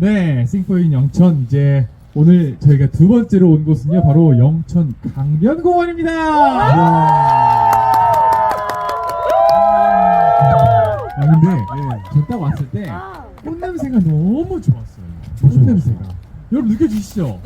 네, 싱포인 영천 이제 오늘 저희가 두 번째로 온 곳은요 바로 영천 강변공원입니다. 아 근데 전 딱 왔을 때 꽃 냄새가 너무 좋았어요. 꽃 맞아요. 냄새가. 여러분 느껴지시죠?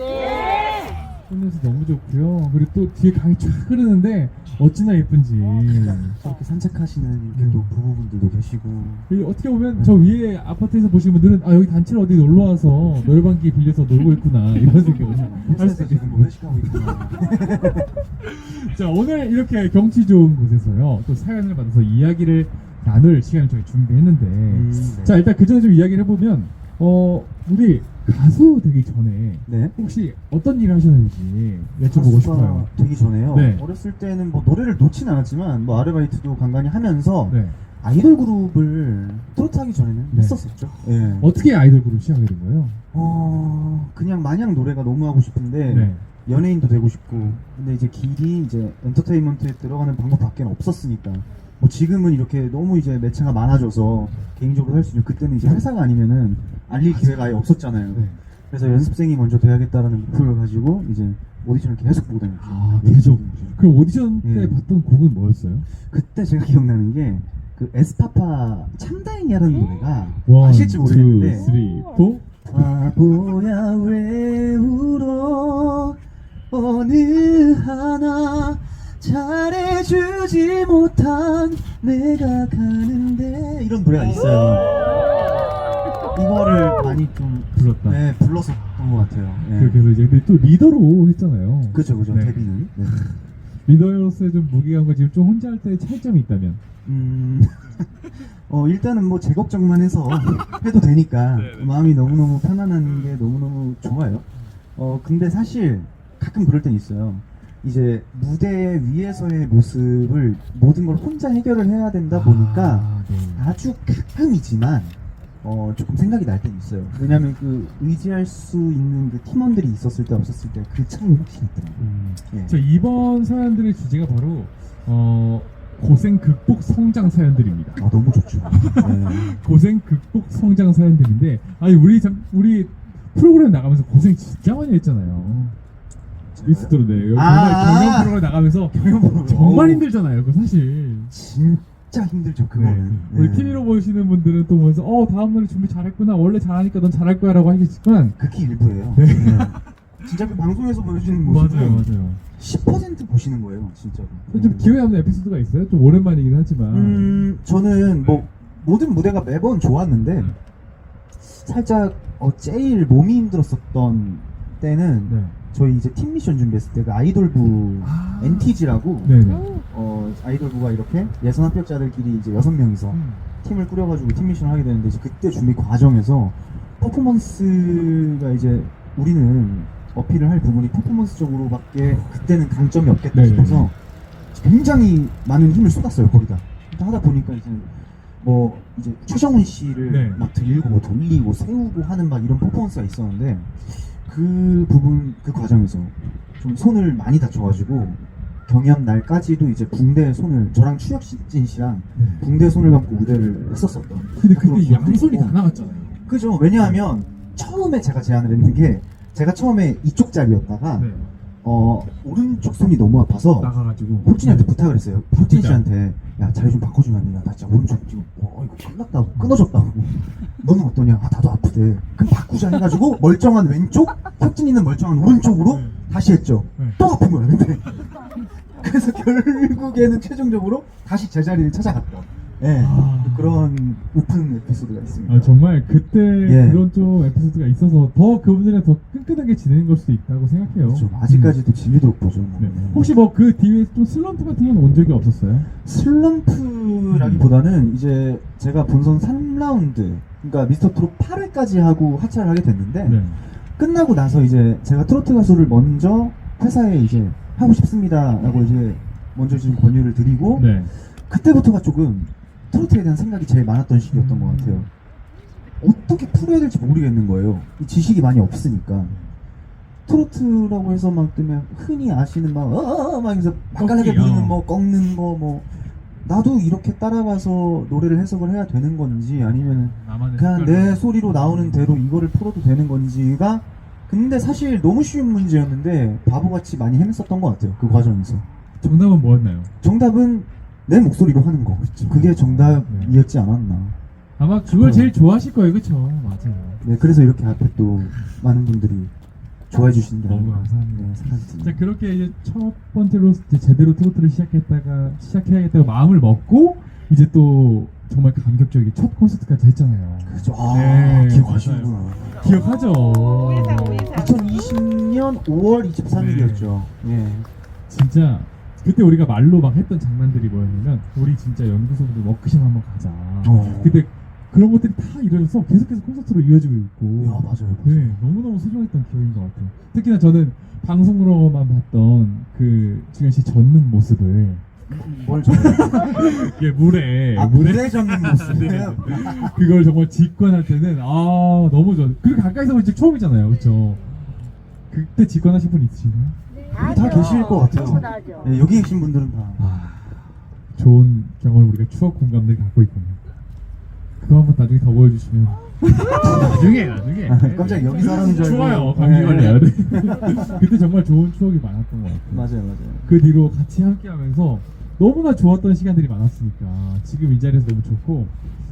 꽃 냄새 너무 좋고요. 그리고 또 뒤에 강이 쫙 흐르는데 어찌나 예쁜지. 이렇게 산책하시는 이렇게 또 부부분들도 계시고 이 어떻게 보면 저 위에 아파트에서 보시는 분들은 아 여기 단체로 어디 놀러 와서 노래방기 빌려서 놀고 있구나 이런 생각을 할 수도 회사에서 지금 뭐 회식하고 있구나 자 오늘 이렇게 경치 좋은 곳에서요 또 사연을 받아서 이야기를 나눌 시간을 저희 준비했는데 음, 네. 자 일단 그 전에 좀 이야기를 해보면 어 우리 가수 되기 전에 네 혹시 어떤 일을 하셨는지 여쭤보고 싶어요. 되기 전에요 네. 어렸을 때는 뭐 노래를 놓진 않았지만 뭐 아르바이트도 간간히 하면서 네. 아이돌 그룹을 트로트 하기 전에는 네. 했었었죠 예. 어떻게 아이돌 그룹 시작하게 된 거예요? 어 그냥 마냥 노래가 너무 하고 싶은데 네. 연예인도 되고 싶고 근데 이제 길이 이제 엔터테인먼트에 들어가는 방법밖에 없었으니까 뭐 지금은 이렇게 너무 이제 매체가 많아져서 개인적으로 할 수 있는 그때는 이제 회사가 아니면은 알릴 기회가 아예 없었잖아요 네. 그래서 연습생이 먼저 돼야겠다라는 목표를 가지고 이제 오디션을 계속 보고 다녔죠 아 네. 그죠. 그 오디션 때 예. 봤던 곡은 뭐였어요? 그때 제가 기억나는 게 그 에스파파 참다행이라는 노래가 원, 아실지 투, 모르겠는데. 바보야 왜 울어 어느 하나 잘해 주지 못한 내가 가는데 이런 노래가 있어요 이거를 많이 좀 불렀다. 네, 불렀었던 것 같아요 네. 그- 그래서 이제 근데 또 리더로 했잖아요. 그죠 그죠 네. 데뷔는 네. 리더로서의 좀 무게감과 지금 좀 혼자 할때 차이점이 있다면. 음, 어, 일단은 뭐 제 걱정만 해서 해도 되니까 마음이 너무너무 편안한 게 너무너무 좋아요. 어, 근데 사실 가끔 그럴 땐 있어요. 이제 무대 위에서의 모습을 모든 걸 혼자 해결을 해야 된다 보니까 아, 네. 아주 가끔이지만 어, 조금 생각이 날 때는 있어요. 왜냐면 그 의지할 수 있는 그 팀원들이 있었을 때 없었을 때 그 차이 혹시 있더라고요. 음. 예. 자 이번 사연들의 주제가 바로 어, 고생 극복 성장 사연들입니다. 아, 너무 좋죠. 네. 고생 극복 성장 사연들인데 아니 우리 참 우리 프로그램 나가면서 고생 진짜 많이 했잖아요. 미스터로 네 정말 아. 경영 프로그램 나가면서 정말 힘들잖아요. 그 사실. 진짜 힘들죠, 그거는. 네. 우리 네. TV로 보시는 분들은 또 보면서 어 다음 노래 준비 잘했구나 원래 잘하니까 넌 잘할 거야라고 하겠지만 극히 일부예요. 네. 네. 진짜 그 방송에서 보여주는 모습은 맞아요 맞아요. 10% 보시는 거예요, 진짜로. 좀 기억에 남는 에피소드가 있어요? 좀 오랜만이긴 하지만. 음, 저는 뭐 모든 무대가 매번 좋았는데 살짝 어, 제일 몸이 힘들었었던 때는 네. 저희 이제 팀 미션 준비했을 때 그 아이돌부 아. NTG라고 네네. 어, 아이돌부가 이렇게 예선 합격자들끼리 이제 여섯 명이서 음. 팀을 꾸려가지고 팀 미션을 하게 되는데 이제 그때 준비 과정에서 퍼포먼스가 이제 우리는 어필을 할 부분이 퍼포먼스적으로밖에 그때는 강점이 없겠다 네네. 싶어서 굉장히 많은 힘을 쏟았어요 거기다 하다 보니까 이제 뭐 이제 최정훈 씨를 네. 막 들고 뭐 돌리고 세우고 하는 막 이런 퍼포먼스가 있었는데 그 부분 그 과정에서 좀 손을 많이 다쳐가지고 경연 날까지도 이제 붕대 손을 저랑 추혁진 씨랑 네. 붕대 손을 감고 무대를 했었었던 근데 그때 양손이. 다 나갔잖아요. 그죠 처음에 처음에 제가 제안을 했는 게 제가 처음에 이쪽 자리였다가 네. 어 오른쪽 손이 너무 아파서 나가가지고. 혁진이한테 부탁을 했어요. 혁진 진짜? 씨한테 야 자리 좀 바꿔주면 안 되냐? 나 진짜 오른쪽 지금 어 이거 끝났다고 끊어졌다고. 너는 어떠냐? 아 나도 아프대. 그럼 바꾸자 해가지고 멀쩡한 왼쪽 혁진이는 멀쩡한 오른쪽으로 네. 다시 했죠. 네. 또 아픈 거야 근데. 그래서 결국에는 최종적으로 다시 제자리를 찾아갔던 예 아. 그런 오픈 에피소드가 있습니다 아, 정말 그때 예. 그런 좀 에피소드가 있어서 더 그분들이랑 더 끈끈하게 지내는 걸 수도 있다고 생각해요. 그렇죠. 아직까지도 질리도록 보죠 뭐. 네. 혹시 뭐 그 뒤에 좀 슬럼프 같은 건 온 적이 없었어요? 슬럼프라기보다는 이제 제가 본선 3라운드 그러니까 미스터 트롯 8회까지 하고 하차를 하게 됐는데 네. 끝나고 나서 이제 제가 트로트 가수를 먼저 회사에 이제 하고 싶습니다라고 이제 먼저 지금 권유를 드리고 네. 그때부터가 조금 트로트에 대한 생각이 제일 많았던 시기였던 것 같아요. 어떻게 풀어야 될지 모르겠는 거예요. 이 지식이 많이 없으니까. 트로트라고 해서 막 뜨면 흔히 아시는 막, 어, 막, 막 해서 맛깔나게. 부르는 뭐, 꺾는 거, 뭐, 나도 이렇게 따라가서 노래를 해석을 해야 되는 건지 아니면 그냥. 내 소리로 나오는 대로 이거를 풀어도 되는 건지가 근데 사실 너무 쉬운 문제였는데 바보같이 많이 헤맸었던 것 같아요 그 과정에서 정답은 뭐였나요? 정답은 내 목소리로 하는 거 그쵸. 그게 정답이었지 않았나 아마 그걸 어. 제일 좋아하실 거예요, 그쵸? 맞아요. 네 그래서 이렇게 앞에 또 많은 분들이 좋아해 주신다 너무 감사합니다. 네, 자 그렇게 이제 첫 번째로 이제 제대로 트로트를 시작했다가 시작해야겠다고 마음을 먹고 이제 또 정말 감격적인 첫 콘서트까지 했잖아요. 그죠 아 네, 기억하시는구나 기억하죠? 오일생, 오일생. 2020년 5월 23일이었죠 예. 진짜 그때 우리가 말로 막 했던 장난들이 뭐였냐면 우리 진짜 연구소분들 워크숍 한번 가자. 어. 근데 그런 것들이 다 이루어져서 계속해서 콘서트로 이어지고 있고. 야 맞아요 네, 너무너무 소중했던 기억인 것 같아요. 특히나 저는 방송으로만 봤던 그 주현 씨 젓는 모습을 뭘 이게 물에 아, 물에 젖는 모습이에요? 그걸 정말 직관할 때는 아 너무 좋아. 그리고 가까이서 보니 처음이잖아요, 그렇죠? 그때 직관하신 분 있으신가요? 다 계실 것 같아요. 네, 여기 계신 분들은 다. 아 좋은 경험을 우리가 추억 공감들 갖고 있군요. 그거 한번 나중에 더 보여주시면 나중에 나중에 아, 깜짝 여기 사람인 줄 알고. 좋아요 감기 네. 걸려야 돼 그때 정말 좋은 추억이 많았던 것 같아요 맞아요, 맞아요. 그 뒤로 같이 함께하면서 너무나 좋았던 시간들이 많았으니까 지금 이 자리에서 너무 좋고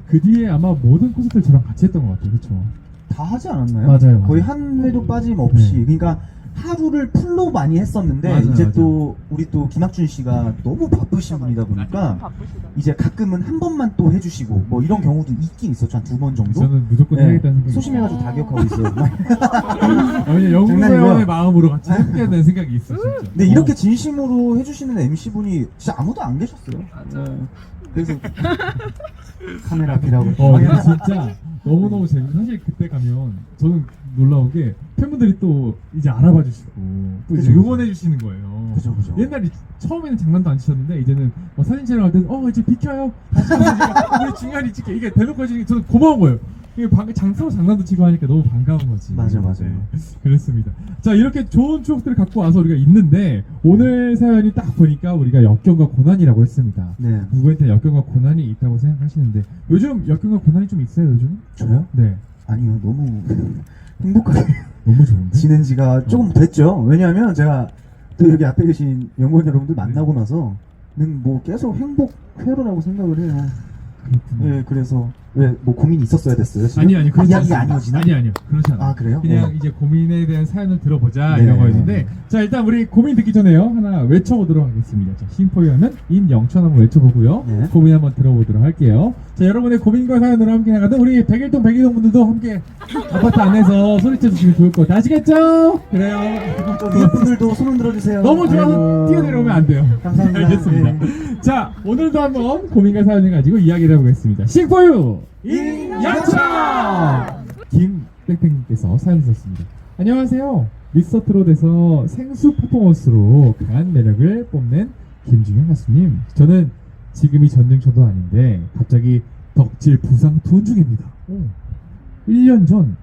그 뒤에 아마 모든 콘서트를 저랑 같이 했던 것 같아요 그렇죠 다 하지 않았나요? 맞아요, 맞아요. 거의 한 회도 빠짐없이. 네. 그러니까 하루를 풀로 많이 했었는데 맞아요, 이제 맞아요. 또 우리 또 김학준 씨가 너무 바쁘신 분이다 보니까 바쁘시다. 이제 가끔은 한 번만 또 해주시고 뭐 이런 경우도 있긴 있었죠 한 두 번 정도. 저는 무조건 네, 해야겠다는 생각이 소심해가지고 다 기억하고 있어요. 아니 연구소의 장난이고요. 마음으로 같이 함께해야 되는 생각이 있어 진짜 근데 이렇게 어. 진심으로 해주시는 MC 분이 진짜 아무도 안 계셨어요. 네. 그래서 카메라 앞이라고. 어, 근데 진짜 너무너무 재밌어. 사실 그때 가면 저는 놀라운 게 팬분들이 또 이제 알아봐 주시고 또 이제 그죠. 응원해 주시는 거예요. 그죠, 그죠. 옛날에 처음에는 장난도 안 치셨는데 이제는 뭐 사진 촬영할 때는 어 이제 비켜요. 다시 가서 제가 우리 중요한 찍게 이게 대놓고 해주는 게 저는 고마운 거예요. 이게 방, 장, 서로 장난도 치고 하니까 너무 반가운 거지. 맞아, 맞아. 네, 그렇습니다. 자 이렇게 좋은 추억들을 갖고 와서 우리가 있는데 오늘 사연이 딱 보니까 우리가 역경과 고난이라고 했습니다. 네. 누구한테 역경과 고난이 있다고 생각하시는데 요즘 역경과 고난이 좀 있어요 요즘? 저요? 네 아니요, 너무 행복하게 너무 좋은데? 지낸 지가 조금 됐죠. 왜냐하면 제가 또 여기 앞에 계신 연구원 여러분들 만나고 나서는 뭐 계속 행복 회로라고 생각을 해요. 그렇군요 네, 그래서 왜 뭐 고민이 있었어야 됐어요? 지금? 아니 아니 아, 그렇지 이야기가 않습니다. 아니어지나? 아니 아니요 그렇지 않아요 아, 그래요? 그냥 네. 이제 고민에 대한 사연을 들어보자 네. 이런 거였는데 자 일단 우리 고민 듣기 전에요 하나 외쳐보도록 하겠습니다 자 심포유 하면 인영천 한번 외쳐보고요 네. 고민 한번 들어보도록 할게요 자 여러분의 고민과 사연으로 함께 나가던 우리 백일동 백일동 분들도 함께 아파트 안에서 소리쳐 주시면 좋을 것 같아요 아시겠죠? 그래요 또 위에 분들도 손 흔 들어 주세요. 너무 좋아서 아이고. 뛰어내려오면 안 돼요. 감사합니다. 알겠습니다. 네. 자, 오늘도 한번 고민과 사연을 가지고 이야기를 해보겠습니다. 싱포유 인양차 김땡땡님께서 사연 주셨습니다. 안녕하세요. 미스터 트롯에서 생수 퍼포먼스로 강한 매력을 뽐낸 김중현 가수님. 저는 지금이 전쟁터도 아닌데 갑자기 덕질 부상 투혼 중입니다. 1년 전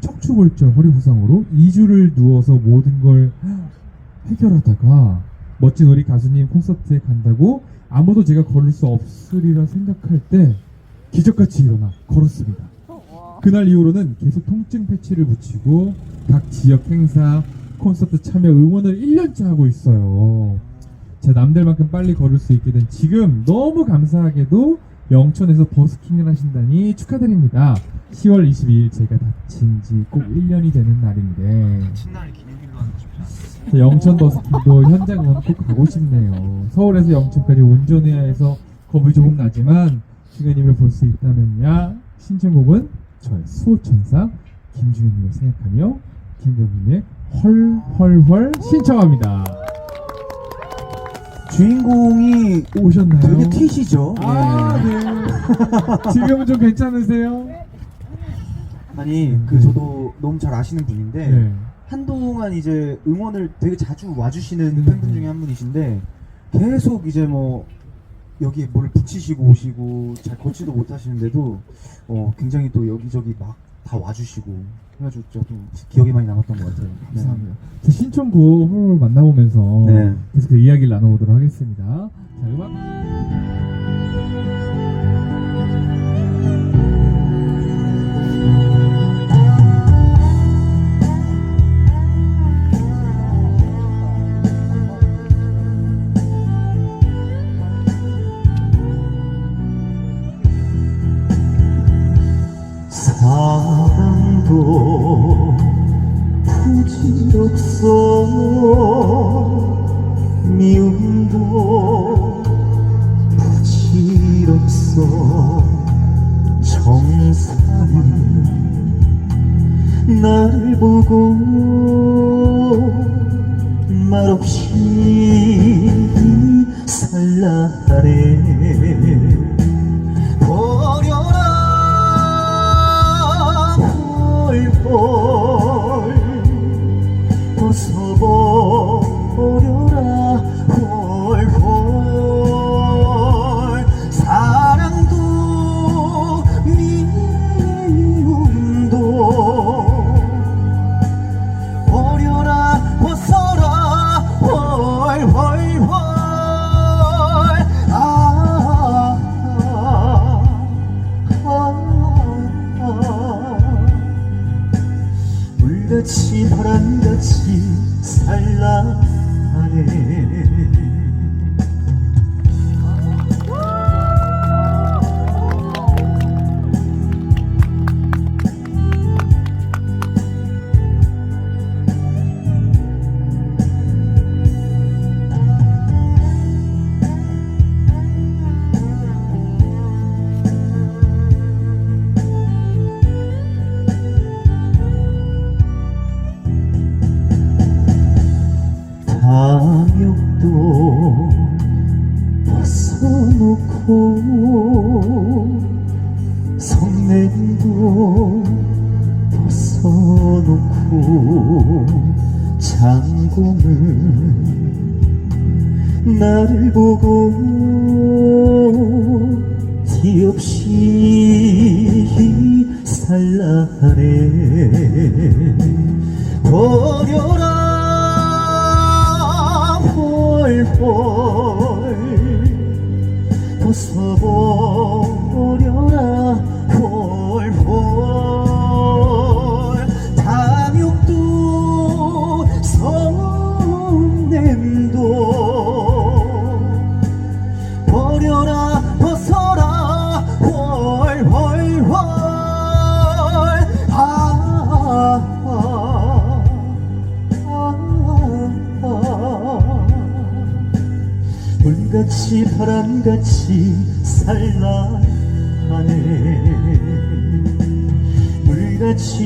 척추골절 허리 부상으로 2주를 누워서 모든 걸 해결하다가 멋진 우리 가수님 콘서트에 간다고 아무도 제가 걸을 수 없으리라 생각할 때 기적같이 일어나 걸었습니다. 그날 이후로는 계속 통증 패치를 붙이고 각 지역 행사, 콘서트 참여 응원을 1년째 하고 있어요. 제 남들만큼 빨리 걸을 수 있게 된 지금 너무 감사하게도 영천에서 버스킹을 하신다니 축하드립니다. 10월 22일 제가 다친 지 꼭 1년이 되는 날인데 신나는 기념일로 않아요. 저 영천 버스킹도 현장 응원 꼭 가고 싶네요. 서울에서 영천까지 운전해야 해서 겁이 조금 나지만 중현님을 볼 수 있다면야 신청곡은 저의 수호천사 김중현님을 생각하며 김경민의 헐헐헐 신청합니다. 주인공이 오셨나요? 되게 티시죠? 아, 네. 네. 지금은 좀 괜찮으세요? 아니 그 네. 저도 너무 잘 아시는 분인데 네. 한동안 이제 응원을 되게 자주 와주시는 네. 팬분 중에 한 분이신데 계속 이제 뭐 여기에 뭘 붙이시고 오시고 잘 걷지도 못하시는데도 어 굉장히 또 여기저기 막 다 와주시고 해가지고 저도 기억에 많이 남았던 것 같아요. 네. 감사합니다. 제 신청곡 홀 만나보면서 네. 계속 그 이야기를 나눠보도록 하겠습니다. 자, 음악.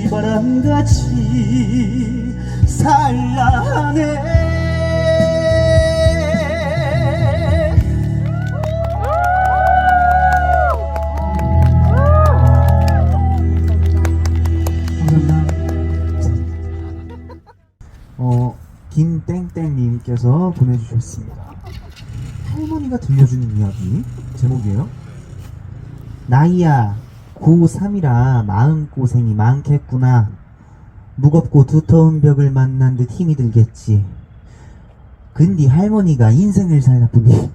바람같이 감사합니다. 어, 김땡땡님께서 보내주셨습니다. 할머니가 들려주는 이야기 제목이에요. 나이야 고3이라 마음고생이 많겠구나. 무겁고 두터운 벽을 만난 듯 힘이 들겠지. 근데 할머니가 인생을 살다 보니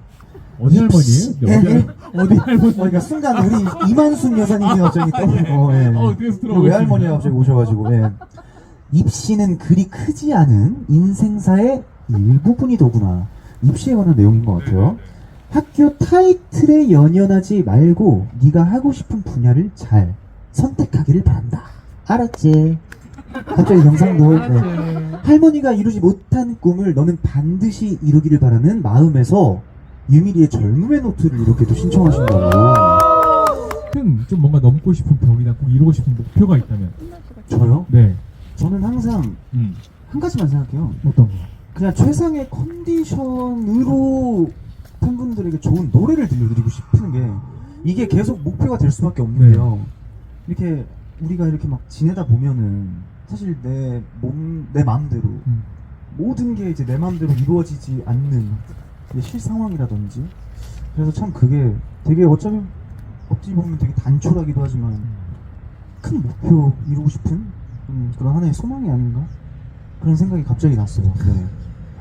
어디 할머니예요? 예, 어디, 예. 할- 할머니? 어, 그러니까 순간 우리 이만순 여사님이 갑자기 또 어, 예. 어, 그래서 들어오고 외할머니가 갑자기 오셔가지고 예. 입시는 그리 크지 않은 인생사의 일부분이더구나 입시에 관한 내용인 것 같아요 학교 타이틀에 연연하지 말고 네가 하고 싶은 분야를 잘 선택하기를 바란다 알았지? 갑자기 영상도 네. 할머니가 이루지 못한 꿈을 너는 반드시 이루기를 바라는 마음에서 유미리의 젊음의 노트를 이렇게 또 신청하신다고 큰, 좀 뭔가 넘고 싶은 벽이나 꼭 이루고 싶은 목표가 있다면. 저요? 네. 저는 항상 음. 한 가지만 생각해요 어떤 거? 그냥 최상의 컨디션으로 팬분들에게 좋은 노래를 들려드리고 싶은 게 이게 계속 목표가 될 수밖에 없는 네. 이렇게 우리가 이렇게 막 지내다 보면은 사실 내 몸, 내 마음대로 음. 모든 게 이제 내 마음대로 이루어지지 않는 실상황이라든지 그래서 참 그게 되게 어쩌면 어찌 보면 되게 단촐하기도 하지만 큰 목표 이루고 싶은 음, 그런 하나의 소망이 아닌가 그런 생각이 갑자기 났어요. 네.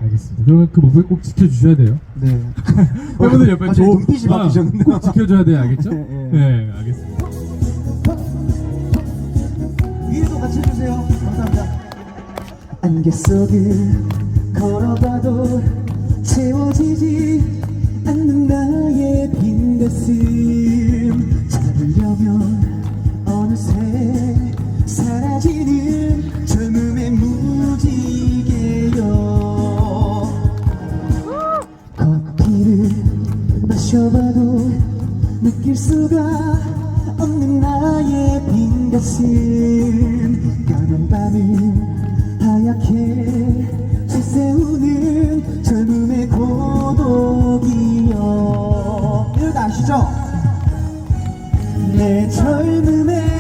알겠습니다. 그러면 그 목표 꼭 지켜주셔야 돼요. 네. 팬분들 옆에 갑자기 조- 눈빛이 아, 바뀌셨는데. 꼭 지켜줘야 돼요. 알겠죠? 예, 예. 네, 알겠습니다. 위에도 같이 해주세요. 감사합니다. 안개 속을 걸어봐도 채워지지 않는 나의 빈 가슴 잡으려면 어느새 사라지는 마셔봐도 느낄 수가 없는 나의 빈 가슴 까만 밤을 하얗게 지새우는 젊음의 고독이여 이거 다 아시죠? 내 젊음의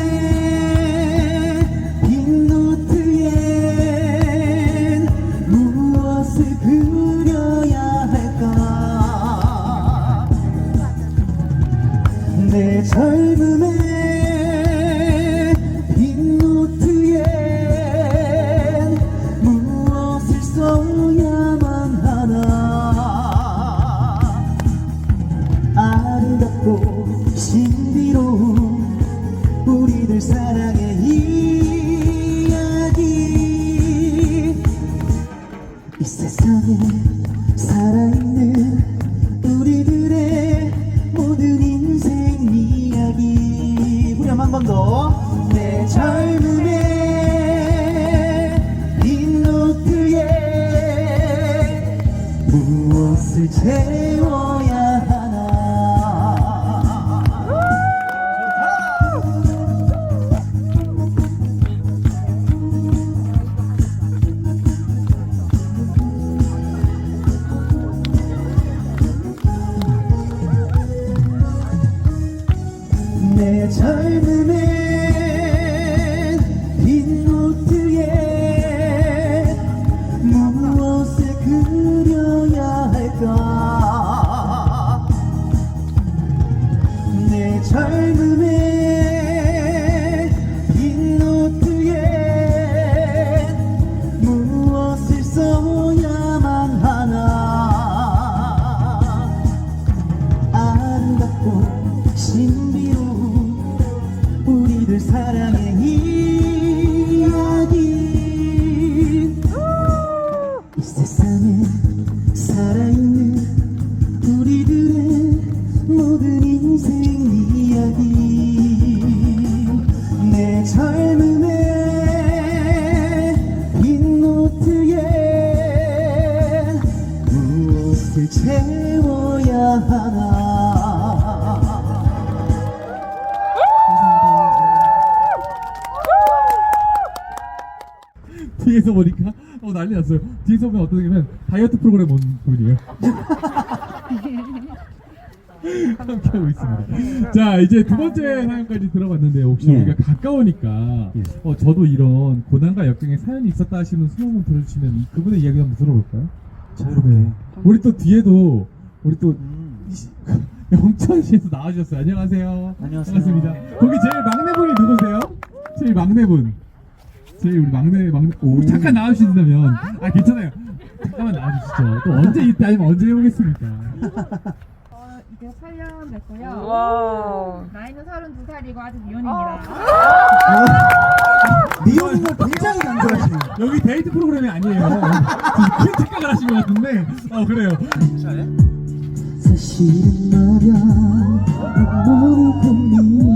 내 젊음의 뒤에서 보면 어떤 냐면 다이어트 프로그램 온 분이에요. 함께하고 있습니다. 자 이제 두 번째 사연까지 들어봤는데 혹시 예. 우리가 가까우니까 예. 어 저도 이런 고난과 역경에 사연이 있었다 하시는 수영분 들어주시면 그분의 이야기 한번 들어볼까요? 자유롭게 우리 또 뒤에도 우리 또 음. 이시- 영천 씨에서 나와주셨어요. 안녕하세요. 안녕하세요. 반갑습니다. 거기 제일 막내분이 누구세요? 제일 막내분. 제일 우리 막내 막내. 오, 오. 잠깐 나와주신다면 아 괜찮아요. 잠깐만 나와주시죠. 또 언제 이때 아니면 언제 해보겠습니까? 어, 이제 8년 됐고요. 와우. 나이는 32살이고 아직 미혼입니다. 미혼인 걸 굉장히 강조하시네요 여기 데이트 프로그램이 아니에요. 지금 큰 착각을 하신 것 같은데. 어 그래요. 사실은 말야 고민했어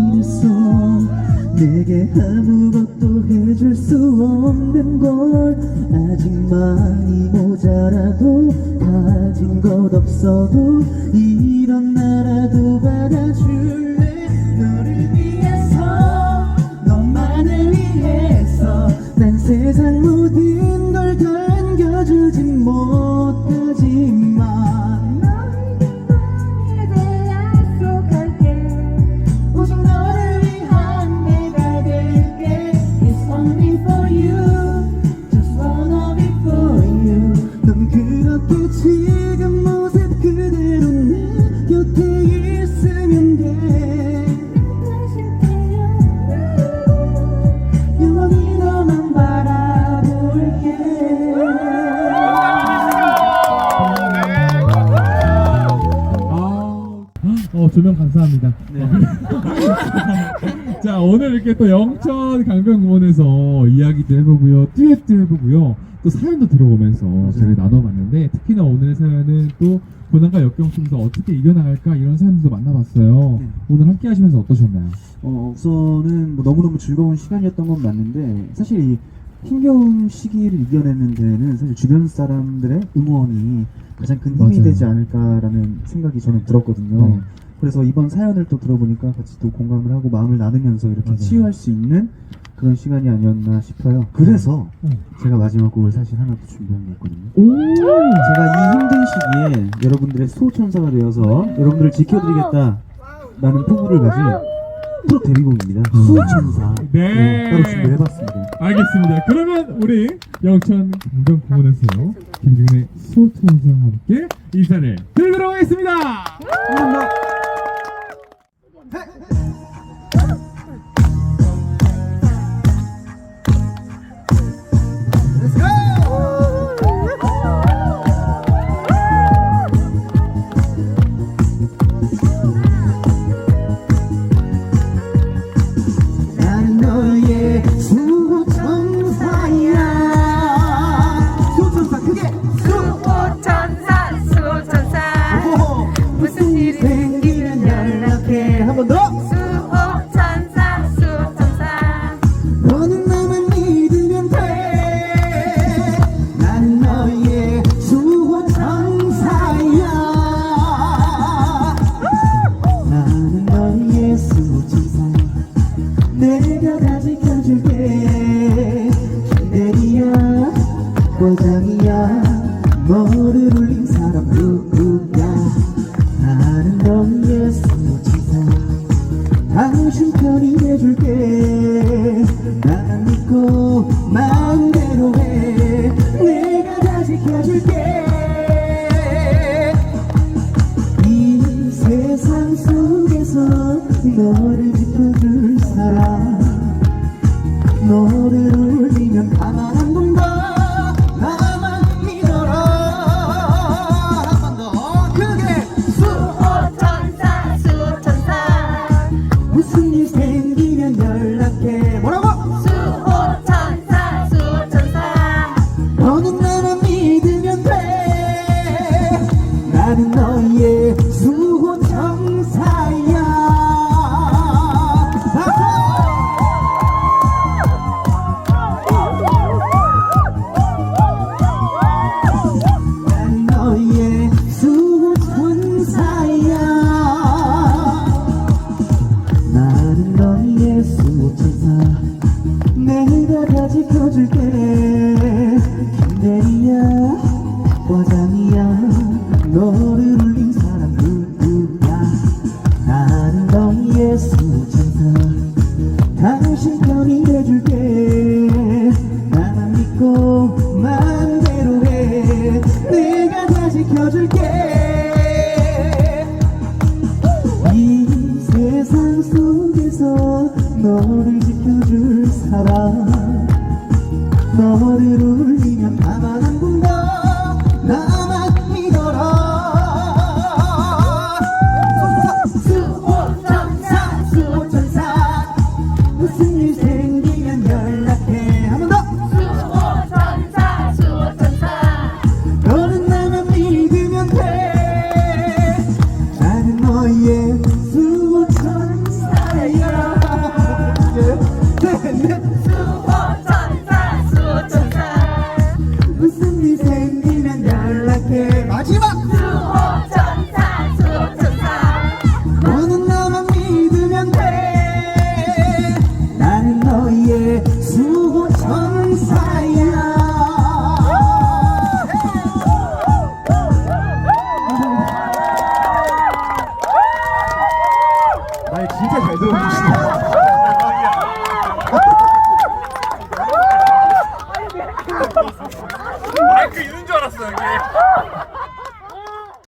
내게 아무것도 해줄 수 없는 걸 아직 많이 모자라도 가진 것 없어도 이런 나라도 받아줄래 이렇게 또 영천 강변공원에서 이야기도 해보고요, 듀엣도 해보고요, 또 사연도 들어보면서 저희가 나눠봤는데, 특히나 오늘의 사연은 또 고난과 역경 속에서 어떻게 이겨나갈까 이런 사연들도 만나봤어요. 네. 오늘 함께 하시면서 어떠셨나요? 어, 우선은 뭐 너무너무 즐거운 시간이었던 건 맞는데 사실 이 힘겨운 시기를 이겨내는 데는 사실 주변 사람들의 응원이 가장 큰 힘이 맞아요. 되지 않을까라는 생각이 저는 들었거든요. 네. 그래서 이번 사연을 또 들어보니까 같이 또 공감을 하고 마음을 나누면서 이렇게 맞아요. 치유할 수 있는 그런 시간이 아니었나 싶어요. 그래서 네. 제가 마지막 곡을 사실 하나 또 준비한 게 있거든요. 오! 제가 이 힘든 시기에 여러분들의 수호천사가 되어서 여러분들을 지켜드리겠다라는 포부를 가진 프로 데뷔곡입니다. 수호천사. 네. 따로 준비해봤습니다. 알겠습니다. 그러면 우리 영천 강변 공원에서 김중래 소통사와 함께 인사를 드리도록 하겠습니다. 감사합니다.